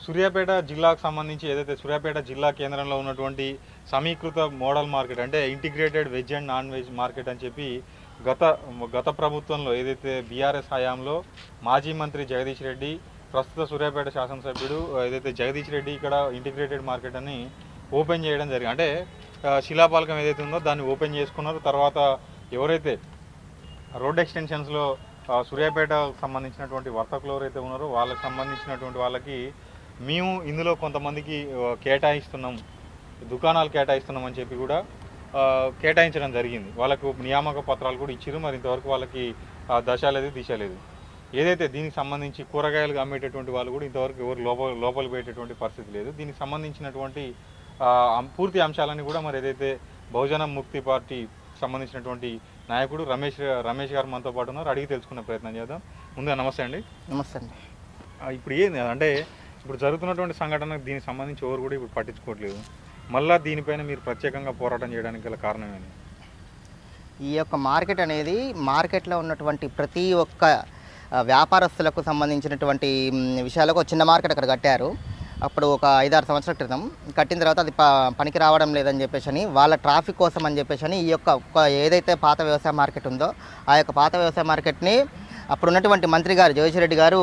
సూర్యాపేట జిల్లాకు సంబంధించి ఏదైతే సూర్యాపేట జిల్లా కేంద్రంలో ఉన్నటువంటి సమీకృత మోడల్ మార్కెట్ అంటే integrated veg and non veg market అని చెప్పి గత గత ప్రభుత్వంలో ఏదైతే బీఆర్ఎస్ హయాంలో మాజీ మంత్రి జగదీష్ రెడ్డి ప్రస్తుత సూర్యాపేట శాసనసభ్యుడు ఏదైతే జగదీష్ రెడ్డి ఇక్కడ ఇంటిగ్రేటెడ్ మార్కెట్ అని ఓపెన్ చేయడం జరిగింది. అంటే శిలాపాలకం ఏదైతే ఉందో దాన్ని ఓపెన్ చేసుకున్నారు. తర్వాత ఎవరైతే రోడ్ ఎక్స్టెన్షన్స్లో ఆ, సూర్యాపేటకు సంబంధించినటువంటి వర్తకులు ఎవరైతే ఉన్నారో వాళ్ళకి సంబంధించినటువంటి వాళ్ళకి మేము ఇందులో కొంతమందికి కేటాయిస్తున్నాం దుకాణాలు కేటాయిస్తున్నాం అని చెప్పి కూడా కేటాయించడం జరిగింది. వాళ్ళకు నియామక పత్రాలు కూడా ఇచ్చారు మరి ఇంతవరకు వాళ్ళకి దశ లేదు దిశ లేదు. ఏదైతే దీనికి సంబంధించి కూరగాయలు అమ్మేటటువంటి వాళ్ళు కూడా ఇంతవరకు ఎవరు లోపల లోపల పెట్టేటువంటి పరిస్థితి లేదు. దీనికి సంబంధించినటువంటి పూర్తి అంశాలన్నీ కూడా మరి ఏదైతే బహుజన ముక్తి పార్టీ సంబంధించినటువంటి నాయకుడు రమేష్ రమేష్ గారు మనతో పాటు ఉన్నారు. అడిగి తెలుసుకునే ప్రయత్నం చేద్దాం. ముందుగా నమస్తే అండి. నమస్తే అండి. ఇప్పుడు ఏంది అంటే ఇప్పుడు జరుగుతున్నటువంటి సంఘటనకు దీనికి సంబంధించి ఎవరు కూడా ఇప్పుడు పట్టించుకోవట్లేదు. మళ్ళీ దీనిపైన మీరు ప్రత్యేకంగా పోరాటం చేయడానికి గల కారణమేమి ఈ యొక్క మార్కెట్ అనేది మార్కెట్లో ఉన్నటువంటి ప్రతి ఒక్క వ్యాపారస్తులకు సంబంధించినటువంటి విషయాలకు ఒక చిన్న మార్కెట్ అక్కడ కట్టారు. అప్పుడు ఒక ఐదారు సంవత్సరాల క్రితం కట్టిన తర్వాత అది పనికి రావడం లేదని చెప్పేసి అని వాళ్ళ ట్రాఫిక్ కోసం అని చెప్పేసి అని ఈ యొక్క ఒక ఏదైతే పాత వ్యవసాయ మార్కెట్ ఉందో ఆ యొక్క పాత వ్యవసాయ మార్కెట్ని అప్పుడు ఉన్నటువంటి మంత్రి గారు జగదీష్ రెడ్డి గారు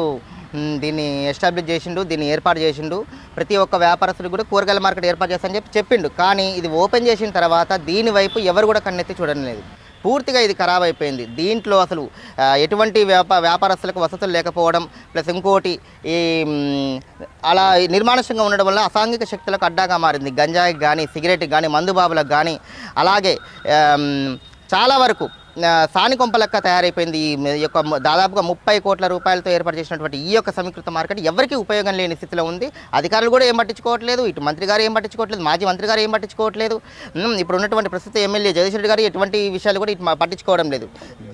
దీన్ని ఎస్టాబ్లిష్ చేసిండు దీన్ని ఏర్పాటు చేసిండు. ప్రతి ఒక్క వ్యాపారస్తుడు కూడా కూరగాయల మార్కెట్ ఏర్పాటు చేస్తానని చెప్పి చెప్పిండు. కానీ ఇది ఓపెన్ చేసిన తర్వాత దీని వైపు ఎవరు కూడా కన్నెత్తి చూడడం లేదు. పూర్తిగా ఇది ఖరాబ్ అయిపోయింది. దీంట్లో అసలు ఎటువంటి వ్యాపా వ్యాపారస్తులకు వసతులు లేకపోవడం ప్లస్ ఇంకోటి ఈ అలా నిర్మానుష్యంగా ఉండడం వల్ల అసాంఘిక శక్తులకు అడ్డాగా మారింది. గంజాయికి కానీ సిగరెట్కి కానీ మందుబాబులకు కానీ అలాగే చాలా వరకు సానికొంపలక్క తయారైపోయింది. ఈ యొక్క దాదాపుగా ముప్పై కోట్ల రూపాయలతో ఏర్పాటు చేసినటువంటి ఈ యొక్క సమీకృత మార్కెట్ ఎవరికీ ఉపయోగం లేని స్థితిలో ఉంది. అధికారులు కూడా ఏం పట్టించుకోవట్లేదు. ఇటు మంత్రి గారు ఏం పట్టించుకోవట్లేదు. మాజీ మంత్రి గారు ఏం పట్టించుకోవట్లేదు. ఇప్పుడు ఉన్నటువంటి ప్రస్తుత ఎమ్మెల్యే జగదీష్ రెడ్డి గారు ఎటువంటి విషయాలు కూడా ఇటు పట్టించుకోవడం లేదు.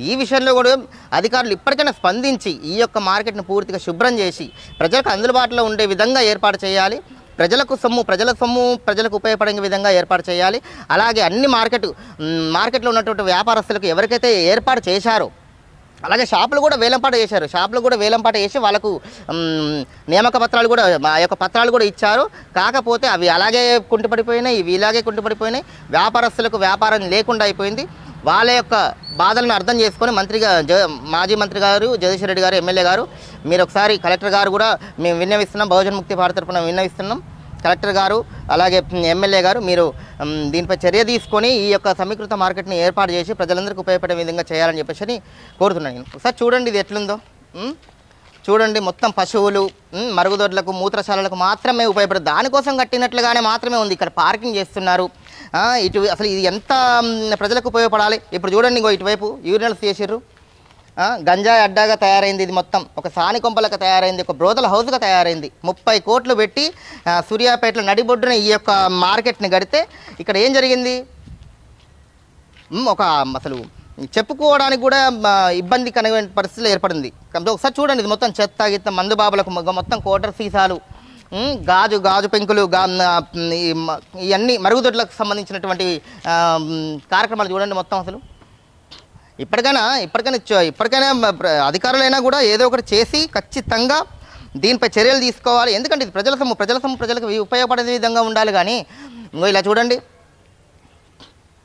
ఈ విషయంలో కూడా అధికారులు ఇప్పటికైనా స్పందించి ఈ యొక్క మార్కెట్ను పూర్తిగా శుభ్రం చేసి ప్రజలకు అందుబాటులో ఉండే విధంగా ఏర్పాటు చేయాలి. ప్రజలకు సొమ్ము ప్రజల సొమ్ము ప్రజలకు ఉపయోగపడే విధంగా ఏర్పాటు చేయాలి. అలాగే అన్ని మార్కెట్ మార్కెట్లో ఉన్నటువంటి వ్యాపారస్తులకు ఎవరికైతే ఏర్పాటు చేశారో అలాగే షాపులు కూడా వేలంపాట చేశారు. షాపులు కూడా వేలంపాట చేసి వాళ్ళకు నియామక పత్రాలు కూడా ఆ యొక్క పత్రాలు కూడా ఇచ్చారు. కాకపోతే అవి అలాగే కుంటుపడిపోయినాయి ఇవి ఇలాగే కుంటుపడిపోయినాయి. వ్యాపారస్తులకు వ్యాపారం లేకుండా అయిపోయింది. వాళ్ళ యొక్క బాధలను అర్థం చేసుకొని మంత్రిగా మాజీ మంత్రి గారు జగదీశ్వర రెడ్డి గారు ఎమ్మెల్యే గారు మీరు ఒకసారి కలెక్టర్ గారు కూడా మేము విన్నవిస్తున్నాం బహుజన్ ముక్తి భారత తరపున విన్నవిస్తున్నాం. కలెక్టర్ గారు అలాగే ఎమ్మెల్యే గారు మీరు దీనిపై చర్య తీసుకొని ఈ యొక్క సమీకృత మార్కెట్ని ఏర్పాటు చేసి ప్రజలందరికీ ఉపయోగపడే విధంగా చేయాలని చెప్పేసి కోరుతున్నాను నేను. ఒకసారి చూడండి ఇది ఎట్లుందో. చూడండి మొత్తం పశువులు మరుగుదొడ్లకు మూత్రశాలలకు మాత్రమే ఉపయోగపడదు. దానికోసం కట్టినట్లుగానే మాత్రమే ఉంది. ఇక్కడ పార్కింగ్ చేస్తున్నారు. ఇటు అసలు ఇది ఎంత ప్రజలకు ఉపయోగపడాలి? ఇప్పుడు చూడండి ఇంకో ఇటువైపు యూరినల్స్ చేసిర్రు. గంజాయి అడ్డాగా తయారైంది ఇది మొత్తం. ఒక సాని కొంపలకు తయారైంది ఒక బ్రోతల హౌస్గా తయారైంది. ముప్పై కోట్లు పెట్టి సూర్యాపేటలో నడిబొడ్డున ఈ యొక్క మార్కెట్ని గడితే ఇక్కడ ఏం జరిగింది? ఒక అసలు చెప్పుకోవడానికి కూడా ఇబ్బంది కలిగిన పరిస్థితులు ఏర్పడింది. కాబట్టి ఒకసారి చూడండి ఇది మొత్తం చెత్త గిత్త మందు బాబులకు మొత్తం కోటర్ సీసాలు. గాజు గాజు పెంకులు గా ఇవన్నీ మరుగుదొడ్లకు సంబంధించినటువంటి కార్యక్రమాలు చూడండి మొత్తం అసలు. ఇప్పటికైనా ఇప్పటికైనా ఇప్పటికైనా ప్ర- అధికారులైనా కూడా ఏదో ఒకటి చేసి ఖచ్చితంగా దీనిపై చర్యలు తీసుకోవాలి. ఎందుకంటే ఇది ప్రజల సొమ్ము ప్రజల సొమ్ము ప్రజలకు ఉపయోగపడే విధంగా ఉండాలి కానీ ఇంకో ఇలా చూడండి.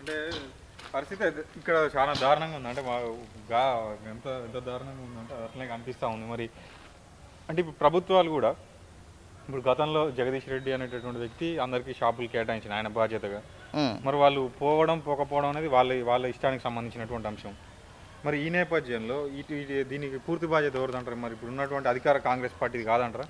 అంటే పరిస్థితి అయితే ఇక్కడ చాలా దారుణంగా ఉంది. అంటే ఎంత ఎంత దారుణంగా ఉందంటే అట్లనే కనిపిస్తూ ఉంది. మరి అంటే ఇప్పుడు ప్రభుత్వాలు కూడా ఇప్పుడు గతంలో జగదీష్ రెడ్డి అనేటటువంటి వ్యక్తి అందరికీ షాపులు కేటాయించిన ఆయన బాధ్యతగా. మరి వాళ్ళు పోవడం పోకపోవడం అనేది వాళ్ళ వాళ్ళ ఇష్టానికి సంబంధించినటువంటి అంశం. మరి ఈ నేపథ్యంలో ఇటు దీనికి పూర్తి బాధ్యత ఎవరిదంటారు? మరి ఇప్పుడు ఉన్నటువంటి అధికార కాంగ్రెస్ పార్టీది కాదంటారా?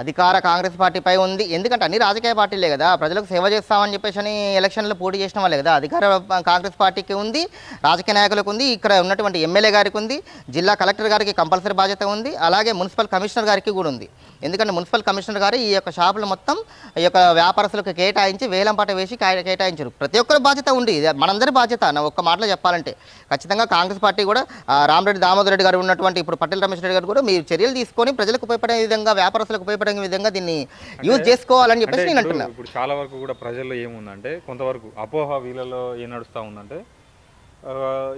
అధికార కాంగ్రెస్ పార్టీపై ఉంది. ఎందుకంటే అన్ని రాజకీయ పార్టీలే కదా. ప్రజలకు సేవ చేస్తామని చెప్పేసి అని ఎలక్షన్లో పోటీ చేసిన వాళ్ళే కదా. అధికార కాంగ్రెస్ పార్టీకి ఉంది రాజకీయ నాయకులకు ఉంది ఇక్కడ ఉన్నటువంటి ఎమ్మెల్యే గారికి ఉంది జిల్లా కలెక్టర్ గారికి కంపల్సరీ బాధ్యత ఉంది అలాగే మున్సిపల్ కమిషనర్ గారికి కూడా ఉంది. ఎందుకంటే మున్సిపల్ కమిషనర్ గారు ఈ యొక్క షాపులు మొత్తం ఈ యొక్క వ్యాపారస్తులకు కేటాయించి వేలంపాట వేసి కేటాయించారు. ప్రతి ఒక్కరి బాధ్యత ఉంది. ఇది మనందరి బాధ్యత. నా ఒక్క మాటలో చెప్పాలంటే ఖచ్చితంగా కాంగ్రెస్ పార్టీ కూడా రామరెడ్డి దామోదర్ రెడ్డి గారు ఉన్నటువంటి ఇప్పుడు పటేల్ రమేష్ రెడ్డి గారు కూడా మీరు చర్యలు తీసుకొని ప్రజలకు ఉపయోగపడే విధంగా వ్యాపారస్తులకు ఉపయోగపడే విధంగా దీన్ని యూజ్ చేసుకోవాలని చెప్పేసి నేను ఇప్పుడు- అంటున్నా. ఇప్పుడు చాలా వరకు కూడా ప్రజల్లో ఏముందంటే కొంతవరకు అపోహ వీళ్ళలో ఏం నడుస్తూ ఉందంటే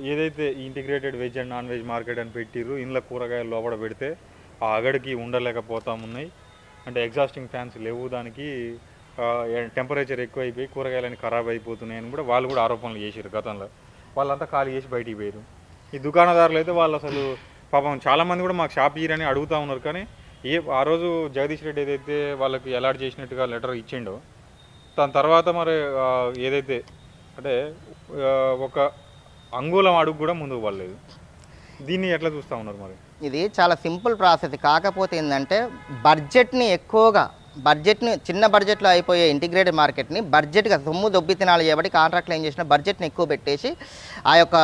ఏదైతే integrated veg and non veg market అని పెట్టిర్రు ఇంట్లో కూరగాయలు లోపల పెడితే ఆ అగడికి ఉండలేకపోతా ఉన్నాయి. అంటే ఎగ్జాస్టింగ్ ఫ్యాన్స్ లేవు దానికి టెంపరేచర్ ఎక్కువ అయిపోయి కూరగాయలని ఖరాబ్ అయిపోతున్నాయని కూడా వాళ్ళు కూడా ఆరోపణలు చేశారు గతంలో. వాళ్ళంతా ఖాళీ చేసి బయటికి పోయారు ఈ దుకాణదారులు అయితే వాళ్ళు అసలు పాపం చాలామంది కూడా మాకు షాప్ ఇయ్యరని అడుగుతూ ఉన్నారు కానీ ఏ ఆ రోజు జగదీష్ రెడ్డి ఏదైతే వాళ్ళకి అలాట్ చేసినట్టుగా లెటర్ ఇచ్చిండో దాని తర్వాత మరి ఏదైతే అంటే ఒక అంగుళం అడుగు కూడా ముందుకు పడలేదు. దీన్ని ఎట్లా చూస్తూ ఉన్నారు మరి? ఇది చాలా సింపుల్ ప్రాసెస్. కాకపోతే ఏంటంటే బడ్జెట్ని ఎక్కువగా బడ్జెట్ని చిన్న బడ్జెట్లో అయిపోయే ఇంటిగ్రేటెడ్ మార్కెట్ని బడ్జెట్గా సొమ్ము దొబ్బి తినాలి చేయబట్టి కాంట్రాక్ట్లు ఏం చేసిన బడ్జెట్ని ఎక్కువ పెట్టేసి ఆ యొక్క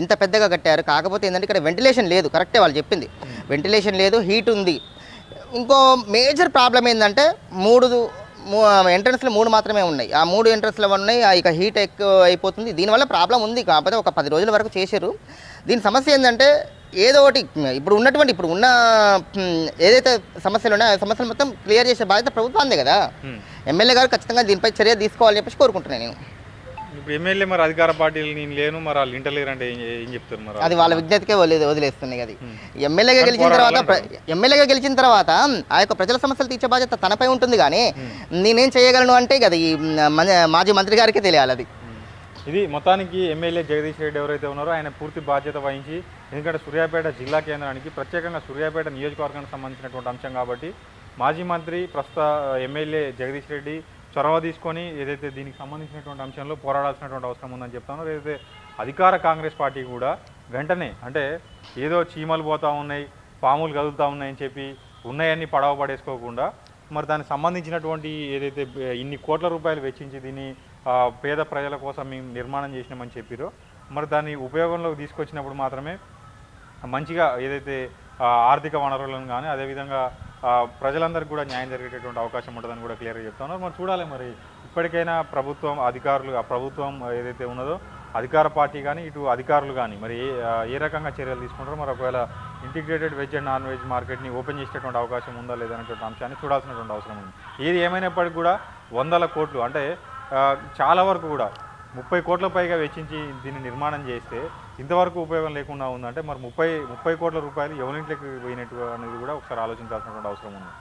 ఇంత పెద్దగా కట్టారు. కాకపోతే ఏంటంటే ఇక్కడ వెంటిలేషన్ లేదు. కరెక్టే వాళ్ళు చెప్పింది. వెంటిలేషన్ లేదు హీట్ ఉంది. ఇంకో మేజర్ ప్రాబ్లం ఏంటంటే మూడు ఎంట్రన్స్లు మూడు మాత్రమే ఉన్నాయి. ఆ మూడు ఎంట్రన్స్లు ఉన్నాయి. ఆ ఇక హీట్ ఎక్కువ అయిపోతుంది. దీనివల్ల ప్రాబ్లం ఉంది. కాకపోతే ఒక పది రోజుల వరకు చేశారు. దీని సమస్య ఏంటంటే ఏదో ఒకటి ఇప్పుడు ఉన్నటువంటి ఇప్పుడు ఉన్న ఏదైతే సమస్యలు ఉన్నాయో ఆ సమస్యలు మొత్తం క్లియర్ చేసే బాధ్యత ప్రభుత్వాందే కదా. ఎమ్మెల్యే గారు ఖచ్చితంగా దీనిపై చర్య తీసుకోవాలని చెప్పేసి కోరుకుంటున్నాను నేను. ఇప్పుడు ఎమ్మెల్యే మరి అధికార పార్టీలు నేను లేను మరి వాళ్ళు ఇంటలేరు అంటే ఏం చెప్తారు మరి అది వాళ్ళ విజ్ఞతకే వదిలే వదిలేస్తున్నాయి అది. ఎమ్మెల్యేగా గెలిచిన తర్వాత ఎమ్మెల్యేగా గెలిచిన తర్వాత ఆ యొక్క ప్రజల సమస్యలు తీర్చే బాధ్యత తనపై ఉంటుంది కానీ నేనేం చేయగలను అంటే కదా ఈ మాజీ మంత్రి గారికి తెలియాలి అది. ఇది మొత్తానికి ఎమ్మెల్యే జగదీష్ రెడ్డి ఎవరైతే ఉన్నారో ఆయన పూర్తి బాధ్యత వహించి ఎందుకంటే సూర్యాపేట జిల్లా కేంద్రానికి ప్రత్యేకంగా సూర్యాపేట నియోజకవర్గానికి సంబంధించినటువంటి అంశం కాబట్టి మాజీ మంత్రి ప్రస్తుత ఎమ్మెల్యే జగదీష్ రెడ్డి చొరవ తీసుకొని ఏదైతే దీనికి సంబంధించినటువంటి అంశంలో పోరాడాల్సినటువంటి అవసరం ఉందని చెప్తాను ఏదైతే అధికార కాంగ్రెస్ పార్టీ కూడా వెంటనే అంటే ఏదో చీమలు పోతా ఉన్నాయి పాములు కదులుతూ ఉన్నాయని చెప్పి ఉన్నాయన్నీ పడవ పడేసుకోకుండా మరి దానికి సంబంధించినటువంటి ఏదైతే ఇన్ని కోట్ల రూపాయలు వెచ్చించి దీన్ని పేద ప్రజల కోసం మేము నిర్మాణం చేసినామని చెప్పిరో మరి దాన్ని ఉపయోగంలోకి తీసుకొచ్చినప్పుడు మాత్రమే మంచిగా ఏదైతే ఆర్థిక వనరులను కానీ అదేవిధంగా ప్రజలందరికీ కూడా న్యాయం జరిగేటటువంటి అవకాశం ఉంటుందని కూడా క్లియర్గా చెప్తాను మరి చూడాలి మరి ఇప్పటికైనా ప్రభుత్వం అధికారులు ఆ ప్రభుత్వం ఏదైతే ఉన్నదో అధికార పార్టీ కానీ ఇటు అధికారులు కానీ మరి ఏ ఏ రకంగా చర్యలు తీసుకుంటారో మరి ఒకవేళ integrated veg and non veg మార్కెట్ని ఓపెన్ చేసేటటువంటి అవకాశం ఉందా లేదనేటువంటి అంశాన్ని చూడాల్సినటువంటి అవసరం ఉంది. ఏది ఏమైనప్పటికీ కూడా వందల కోట్లు అంటే చాలా వరకు కూడా ముప్పై కోట్ల పైగా వెచ్చించి దీన్ని నిర్మాణం చేస్తే ఇంతవరకు ఉపయోగం లేకుండా ఉందంటే మరి ముప్పై ముప్పై కోట్ల రూపాయలు ఎవరింట్లోకి పోయినట్టు అనేది కూడా ఒకసారి ఆలోచించాల్సినటువంటి అవసరం ఉంది.